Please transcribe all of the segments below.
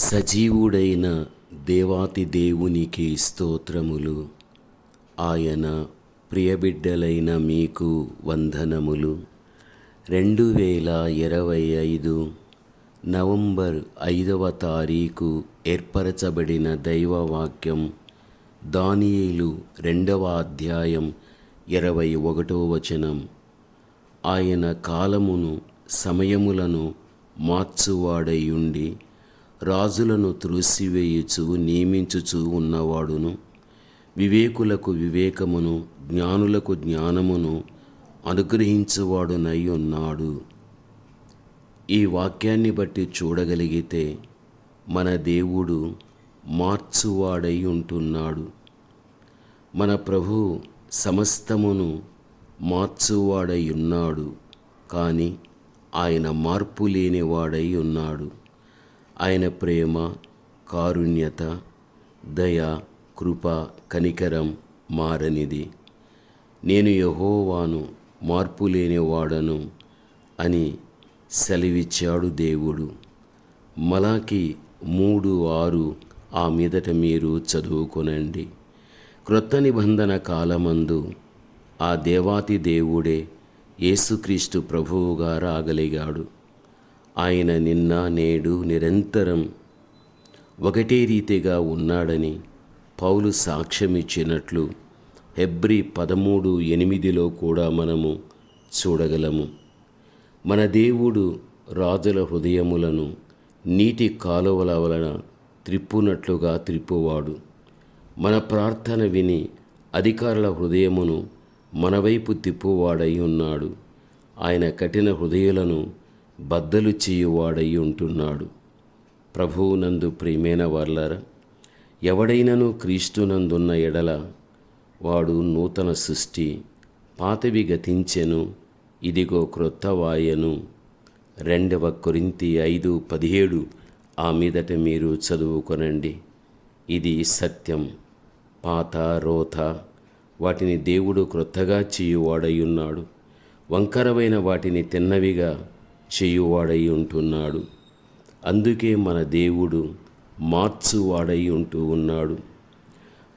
సజీవుడైన దేవాతి దేవునికి స్తోత్రములు. ఆయన ప్రియబిడ్డలైన మీకు వందనములు. రెండు వేల ఇరవై ఐదు నవంబర్ ఐదవ తారీఖు ఏర్పరచబడిన దైవవాక్యం దానియేలు రెండవ అధ్యాయం ఇరవై ఒకటో వచనం. ఆయన కాలమును సమయములను మార్చువాడై ఉండి రాజులను త్రోసివేయుచు నియమించుచు ఉన్నవాడును. వివేకులకు వివేకమును జ్ఞానులకు జ్ఞానమును అనుగ్రహించువాడునై ఉన్నాడు. ఈ వాక్యాన్ని బట్టి చూడగలిగితే మన దేవుడు మార్చువాడై ఉంటున్నాడు. మన ప్రభు సమస్తమును మార్చువాడై ఉన్నాడు. కానీ ఆయన మార్పు లేనివాడై ఉన్నాడు. ఆయన ప్రేమ కారుణ్యత దయ కృప కనికరం మారనిది. నేను యహోవాను మార్పు లేనివాడను అని సెలవిచ్చాడు దేవుడు. మలాకి మూడు ఆరు ఆ మీదట మీరు చదువుకొనండి. క్రొత్త నిబంధన కాలమందు ఆ దేవాతి దేవుడే యేసుక్రీస్తు ప్రభువుగా రాగలిగాడు ఆయన నిన్న నేడు నిరంతరం ఒకటే రీతిగా ఉన్నాడని పౌలు సాక్ష్యమిచ్చినట్లు హెబ్రి పదమూడు ఎనిమిదిలో కూడా మనము చూడగలము. మన దేవుడు రాజుల హృదయములను నీటి కాలువల వలన త్రిప్పునట్లుగా త్రిప్పువాడు. మన ప్రార్థన విని అధికారుల హృదయమును మనవైపు తిప్పువాడై ఉన్నాడు. ఆయన కఠిన హృదయులను బద్దలు చేయువాడై ఉంటున్నాడు. ప్రభువునందు ప్రియమైన వాళ్ళారా ఎవడైనను క్రీస్తునందున్న ఎడల వాడు నూతన సృష్టి పాతవి గతించెను. ఇదిగో క్రొత్తవాయను రెండవ కొరింతి ఐదు పదిహేడు ఆ మీదట మీరు చదువుకొనండి. ఇది సత్యం పాత రోత. వాటిని దేవుడు క్రొత్తగా చేయువాడై ఉన్నాడు. వంకరమైన వాటిని తిన్నవిగా చేయువాడై ఉంటున్నాడు. అందుకే మన దేవుడు మార్చువాడై ఉంటూ ఉన్నాడు.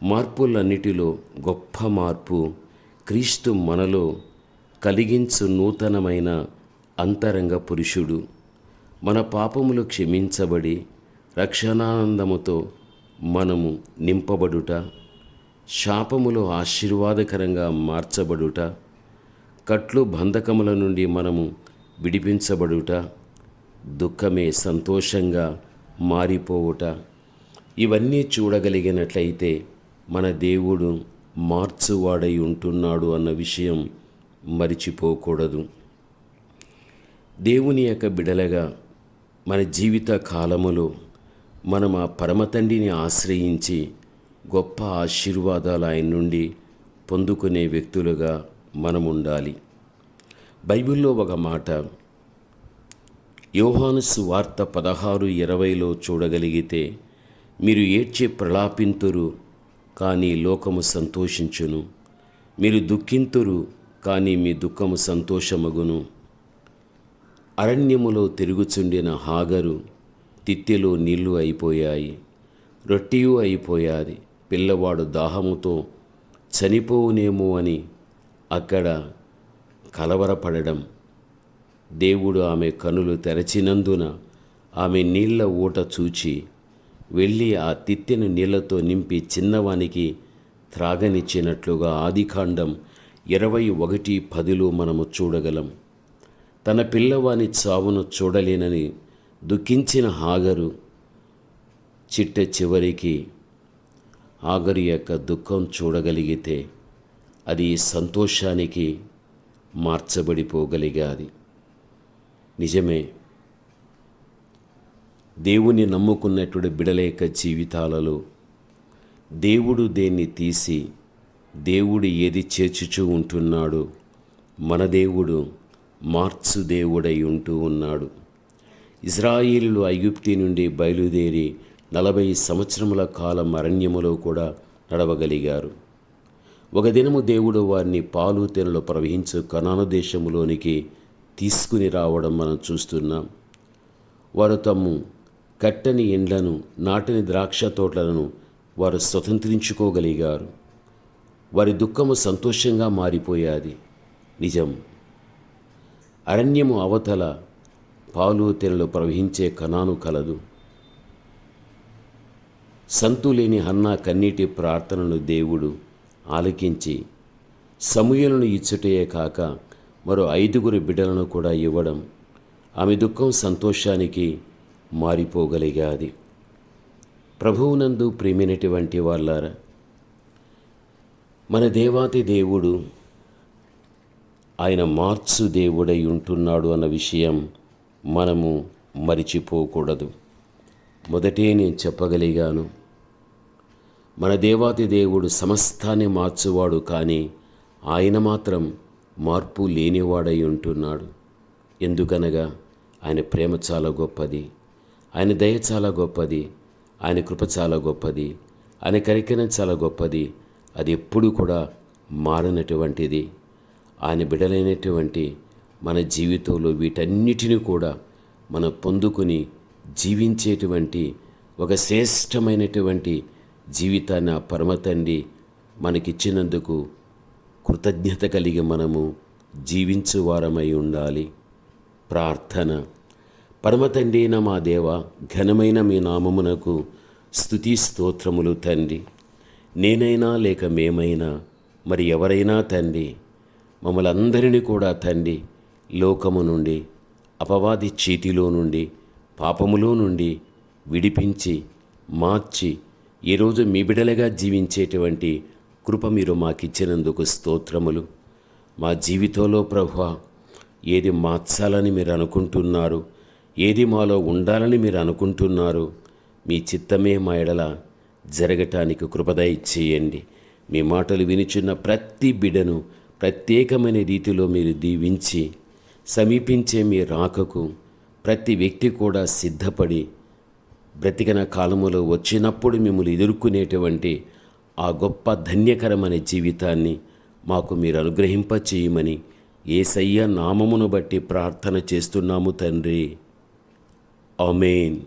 మార్పులన్నిటిలో గొప్ప మార్పు క్రీస్తు మనలో కలిగించు నూతనమైన అంతరంగ పురుషుడు. మన పాపములు క్షమించబడి రక్షణానందముతో మనము నింపబడుట శాపములు ఆశీర్వాదకరంగా మార్చబడుట కట్లు బంధకముల నుండి మనము విడిపించబడుట దుఃఖమే సంతోషంగా మారిపోవుట. ఇవన్నీ చూడగలిగినట్లయితే మన దేవుడు మార్చువాడై ఉంటున్నాడు అన్న విషయం మరిచిపోకూడదు. దేవుని యొక్క బిడలగా మన జీవిత కాలములో మనం ఆ పరమతండ్రిని ఆశ్రయించి గొప్ప ఆశీర్వాదాలు ఆయన నుండి పొందుకునే వ్యక్తులుగా మనం ఉండాలి బైబిల్లో ఒక మాట యోహానుసు వార్త పదహారు ఇరవైలో చూడగలిగితే మీరు ఏడ్చే ప్రలాపింతురు కానీ లోకము సంతోషించును. మీరు దుఃఖింతురు కానీ మీ దుఃఖము సంతోషమగును. అరణ్యములో తిరుగుచుండిన హాగరు తిత్తిలో నీళ్ళు అయిపోయాయి రొట్టియు అయిపోయాది పిల్లవాడు దాహముతో చనిపోవునేమో అని అక్కడ కలవరపడడం. దేవుడు ఆమె కనులు తెరచినందున ఆమె నీళ్ళ ఊట చూచి వెళ్ళి ఆ తిత్తెను నీళ్ళతో నింపి చిన్నవానికి త్రాగనిచ్చినట్లుగా ఆదికాండం ఇరవై ఒకటి పదిలో మనము చూడగలం. తన పిల్లవాని చావును చూడలేనని దుఃఖించిన హాగరు చిట్ట చివరికి ఆగరు యొక్క దుఃఖం చూడగలిగితే అది సంతోషానికి మార్చబడిపోగలిగాది నిజమే. దేవుని నమ్ముకున్నటువంటి బిడలేక జీవితాలలో దేవుడు దేన్ని తీసి దేవుడు ఏది చేర్చుచూ ఉంటున్నాడు మన దేవుడు మార్చు దేవుడై ఉంటూ ఉన్నాడు. ఇజ్రాయిలు ఐగుప్తి నుండి బయలుదేరి నలభై సంవత్సరముల కాలం అరణ్యములో కూడా నడవగలిగారు. ఒక దినము దేవుడు వారిని పాలు తెనలో ప్రవహించు కనాను దేశములోనికి తీసుకుని రావడం మనం చూస్తున్నాం. వారు తమ్ము కట్టని ఇండ్లను నాటని ద్రాక్ష తోటలను వారు స్వతంత్రించుకోగలిగారు. వారి దుఃఖము సంతోషంగా మారిపోయాది. నిజం. అరణ్యము అవతల పాలు తెనలు ప్రవహించే కణాను కలదు. సంతులేని హన్నా కన్నీటి ప్రార్థనను దేవుడు ఆలకించి సమూహలను ఇచ్చుటయే కాక మరో ఐదుగురు బిడ్డలను కూడా ఇవ్వడం ఆమె దుఃఖం సంతోషానికి మారిపోగలిగాది. ప్రభువునందు ప్రేమినటువంటి వాళ్ళారా? మన దేవాతి దేవుడు ఆయన మార్చు దేవుడై ఉంటున్నాడు అన్న విషయం మనము మరిచిపోకూడదు. మొదటే నేను చెప్పగలిగాను. మన దేవాతి దేవుడు సమస్తాన్ని మార్చువాడు కానీ ఆయన మాత్రం మార్పు లేనివాడై ఉంటున్నాడు. ఎందుకనగా ఆయన ప్రేమ చాలా గొప్పది. ఆయన దయ చాలా గొప్పది. ఆయన కృప చాలా గొప్పది. ఆయన కరికనం చాలా గొప్పది. అది ఎప్పుడు కూడా మారనటువంటిది. ఆయన బిడలైనటువంటి మన జీవితంలో వీటన్నిటిని కూడా మనం పొందుకుని జీవించేటువంటి ఒక శ్రేష్టమైనటువంటి జీవితాన్ని ఆ పరమతండి మనకిచ్చినందుకు కృతజ్ఞత కలిగి మనము జీవించువారమై ఉండాలి. ప్రార్థన. పరమతండైన మా దేవ ఘనమైన మీ నామమునకు స్థుతి స్తోత్రములు తండ్రి. నేనైనా లేక మేమైనా మరి ఎవరైనా తండ్రి మమ్మల్ అందరినీ కూడా తండ్రి లోకము నుండి అపవాది చీతిలో నుండి పాపములో నుండి విడిపించి మార్చి ఈరోజు మీ బిడలగా జీవించేటువంటి కృప మీరు మాకిచ్చినందుకు స్తోత్రములు. మా జీవితంలో ప్రభు ఏది మార్చాలని మీరు అనుకుంటున్నారు ఏది మాలో ఉండాలని మీరు అనుకుంటున్నారు మీ చిత్తమే మా ఎడల జరగటానికి కృపదయ చేయండి మీ మాటలు వినిచున్న ప్రతి బిడను ప్రత్యేకమైన రీతిలో మీరు దీవించి సమీపించే మీ రాకకు ప్రతి వ్యక్తి కూడా సిద్ధపడి బ్రతికిన కాలములో వచ్చినప్పుడు మిమ్మల్ని ఎదుర్కొనేటువంటి ఆ గొప్ప ధన్యకరమైన జీవితాన్ని మాకు మీరు అనుగ్రహింప చేయమని ఏసయ్య నామమును బట్టి ప్రార్థన చేస్తున్నాము తండ్రి. ఆమెన్.